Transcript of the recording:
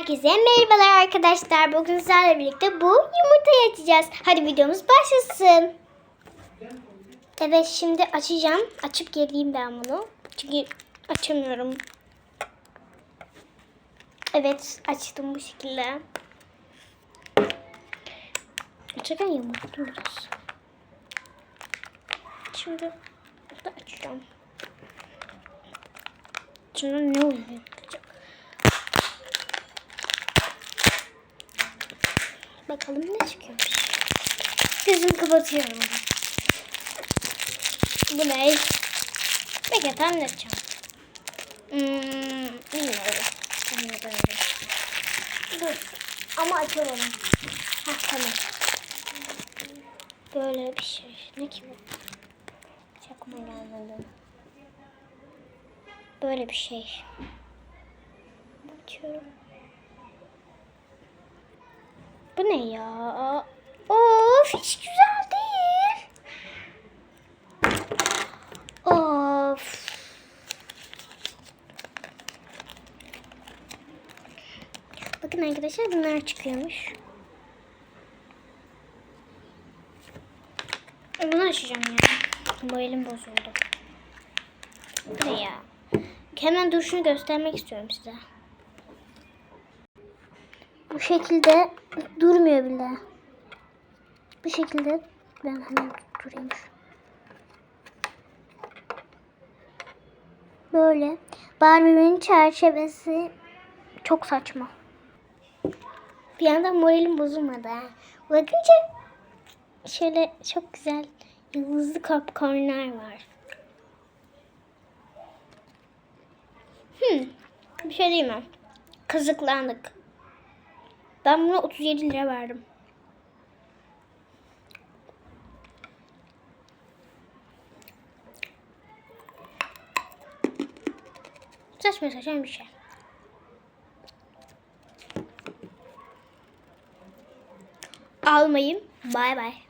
Herkese merhabalar arkadaşlar. Bugün sizlerle birlikte bu yumurtayı açacağız. Hadi videomuz başlasın. Evet şimdi açacağım. Açıp geleyim ben bunu. Çünkü açamıyorum. Evet açtım bu şekilde. Açarken yumurtladım biraz. Şimdi burada açacağım. Şimdi ne oluyor? Bakalım ne çıkıyor. Gözümü kapatıyorum. Bu ne? Peki açacağım? Hmm, bilmiyorum. Bilmiyorum. Dur. Ama açalım. Hah tamam. Böyle bir şey. Ne ki bu? Çakma gelmedi. Böyle bir şey. Açıyorum. Bu ya? Of hiç güzel değil. Of. Bakın arkadaşlar bunlar çıkıyormuş. Bunu açacağım ya. Elim bozuldu. Ne ya? Hemen duruşunu göstermek istiyorum size. Bu şekilde durmuyor bile. Bu şekilde ben hemen tutturayım. Böyle. Barbie'nin çerçevesi çok saçma. Bir yandan moralim bozulmadı ha. Bakınca şöyle çok güzel yıldızlı popcornlar var. Hmm. Bir şey diyeyim mi? Kazıklandık. Ben buna 37 lira verdim. Saçma saçma bir şey. Almayayım. Bay bay.